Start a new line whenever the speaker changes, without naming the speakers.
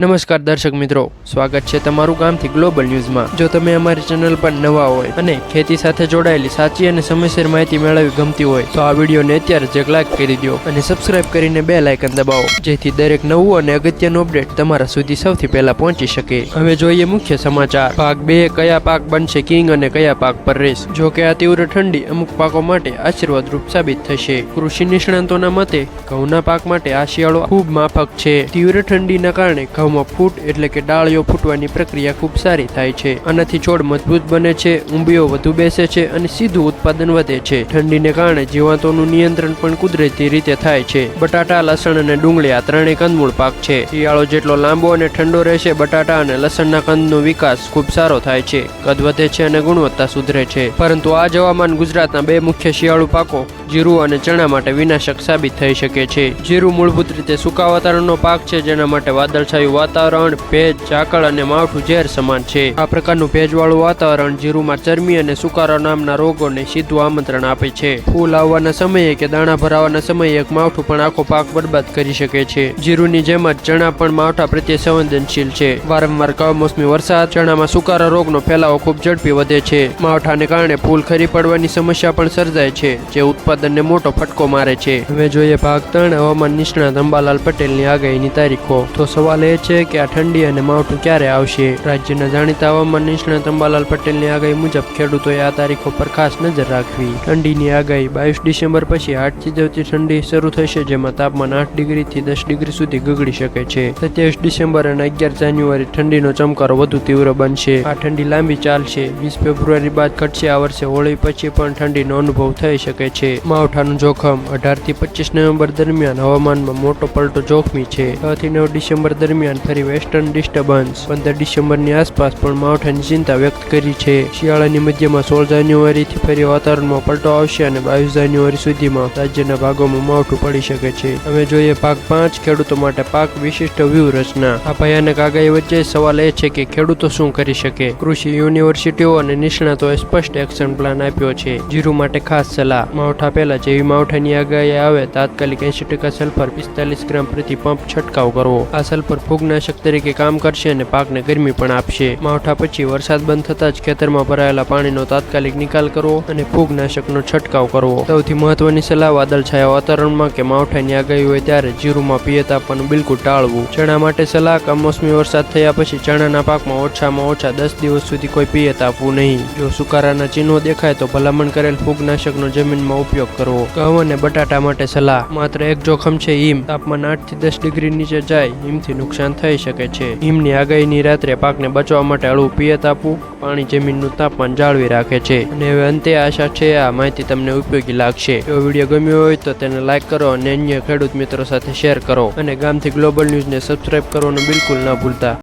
નમસ્કાર દર્શક મિત્રો, સ્વાગત છે તમારું ગામથી ગ્લોબલ ન્યૂઝમાં જો તમે અમારી ચેનલ પર નવા હોય અને ખેતી સાથે જોડાયેલી સાચી અને સમયસર માહિતી મેળવવી ગમતી હોય, તો આ વિડીયોને અત્યારે જ લાઈક કરી દો અને સબસ્ક્રાઇબ કરીને બે લાઇકન દબાવો, જેથી દરેક નવું અને અગત્યનું અપડેટ તમારા સુધી સૌથી પહેલા પહોંચી શકે. હવે જોઈએ મુખ્ય સમાચાર. પાક બે કયા પાક બનશે કિંગ અને કયા પાક પર રેસ? જો કે આ તીવ્ર ઠંડી અમુક પાકો માટે આશીર્વાદરૂપ સાબિત થશે. કૃષિ નિષ્ણાંતોના મતે, ઘઉંના પાક માટે આ શિયાળો ખૂબ માફક છે. તીવ્ર ઠંડીના કારણે ઘઉંમાં ફૂટ એટલે કે ડાળીઓ ફૂટવાની પ્રક્રિયા ખૂબ સારી થાય છે. આનાથી છોડ મજબૂત બને છે, ઊંબીઓ વધુ બેસે છે અને સીધું ઉત્પાદન વધે છે. ઠંડીને કારણે જીવાતોનું નિયંત્રણ પણ કુદરતી રીતે થાય છે. બટાટા, લસણ અને ડુંગળી આ ત્રણેય કંદમૂળ પાક છે. શિયાળો જેટલો લાંબો અને ઠંડો રહેશે, બટાટા અને લસણના કંદનો વિકાસ ખૂબ સારો થાય છે. કદ વધે છે અને ગુણવત્તા સુધરે છે. પરંતુ આ જ હવામાન ગુજરાતના બે મુખ્ય શિયાળુ પાકો જીરું અને ચણા માટે વિનાશક સાબિત થઈ શકે છે. જીરું મૂળભૂત રીતે સૂકા વાતાવરણનો પાક છે, જેના માટે વાદળછાયું વાતાવરણ, ભેજ, ઝાકળ અને માવઠું ઝેર સમાન છે. આ પ્રકારનું ભેજવાળું વાતાવરણ જીરુમાં ચરમી અને સુકારો નામના રોગોને સીધું આમંત્રણ આપે છે. ફૂલ આવવાના સમયે કે દાણા ભરાવાના સમયે એક માવઠું પણ આખો પાક બરબાદ કરી શકે છે. જીરુની જેમ જ ચણા પણ માવઠા પ્રત્યે સંવેદનશીલ છે. વારંવાર કમોસમી વરસાદ, ચણામાં સુકારા રોગનો ફેલાવો ખૂબ ઝડપી વધે છે. માવઠાને કારણે ફૂલ ખરી પડવાની સમસ્યા પણ સર્જાય છે, જે ઉત્પાદનને મોટો ફટકો મારે છે. હવે જોઈએ ભાગ ત્રણ, હવામાન નિષ્ણાત અંબાલાલ પટેલની આગાહીની તારીખો. તો સવાલ એ છે કે આ ઠંડી અને માવઠું ક્યારે આવશે? રાજ્યના જાણીતા હવામાન નિષ્ણાત અંબાલાલ પટેલની આગાહી મુજબ ખેડૂતોએ આ તારીખો પર ખાસ નજર રાખવી. ઠંડીની આગાહી બાવીસ ડિસેમ્બર પછી આઠથી જવતી ઠંડી શરૂ થશે, જેમાં તાપમાન આઠ ડિગ્રીથી દસ ડિગ્રી સુધી ગગડી શકે છે. સત્યાવીસ ડિસેમ્બર અને અગિયાર જાન્યુઆરી ઠંડીનો ચમકારો વધુ તીવ્ર બનશે. આ ઠંડી લાંબી ચાલશે. વીસ ફેબ્રુઆરી બાદ ઘટશે આ વર્ષે હોળી, પછી પણ ઠંડીનો અનુભવ થઈ શકે છે. માવઠાનું જોખમ અઢારથી પચીસ નવેમ્બર દરમિયાન હવામાનમાં મોટો પલટો જોખમી છે. છ નવ ડિસેમ્બર દરમિયાન ફરી વેસ્ટર્ન ડિસ્ટર્બન્સ. પંદર ડિસેમ્બરની આસપાસ પણ માવઠાની ચિંતા વ્યક્ત કરી છે. શિયાળાની મધ્યમાં સોળ જાન્યુઆરીથી ફરી વાતાવરણમાં પલટો આવશે અને બાવીસ જાન્યુઆરી સુધીમાં રાજ્યના ભાગોમાં માવઠું પડી શકે છે. હવે જોઈએ પાક પાંચ ખેડૂતો માટે પાક વિશિષ્ટ વ્યૂહરચના. આ ભયાનક આગાહી વચ્ચે સવાલ એ છે કે ખેડૂતો શું કરી શકે? કૃષિ યુનિવર્સિટીઓ અને નિષ્ણાતોએ સ્પષ્ટ એક્શન પ્લાન આપ્યો છે. જીરું માટે ખાસ સલાહ. માવઠા પહેલા જેવી માવઠાની આગાહી આવે, તાત્કાલિક એંશી ટકા સલ્ફર પિસ્તાલીસ ગ્રામ પ્રતિ પંપ છંટકાવ કરવો. આ સલ્ફર ફૂગનાશક તરીકે કામ કરશે અને પાકને ગરમી પણ આપશે. માવઠા પછી વરસાદ બંધ થતાં જ ખેતરમાં ભરાયેલા પાણીનો તાત્કાલિક નિકાલ કરવો અને ફૂગનાશકનો છંટકાવ કરવો. સૌથી મહત્વની સલાહ વાદળછાયા વાતાવરણમાં કે માવઠાની આગાહી હોય ત્યારે જીરુમાં પિયત આપવાનું બિલકુલ ટાળવું. ચણા માટે સલાહ, કમોસમી વરસાદ થયા પછી ચણાના પાકમાં ઓછામાં ઓછા દસ દિવસ સુધી કોઈ પિયત આપવું નહીં. જો સુકારાના ચિહ્નો દેખાય તો ભલામણ કરેલ ફૂગનાશકનો જમીનમાં ઉપયોગ કરવો. ઘઉં અને બટાટા માટે સલાહ. માત્ર એક જોખમ છે હિમ. તાપમાન આઠથી દસ ડિગ્રી નીચે જાય. હિમથી નુકસાન થઈ શકે છે. હિમની આગાહીની રાત્રે પાકને બચવા માટે હળવું પિયત આપવું, પાણી જમીનનું તાપમાન જાળવી રાખે છે. અને હવે અંતે આશા છે, આ માહિતી તમને ઉપયોગી લાગશે. જો વીડિયો ગમ્યો હોય તો તેને લાઈક કરો અને અન્ય ખેડૂત મિત્રો સાથે શેર કરો. અને ગામથી ગ્લોબલ ન્યૂઝને સબસ્ક્રાઇબ કરવાનું બિલકુલ ન ભૂલતા.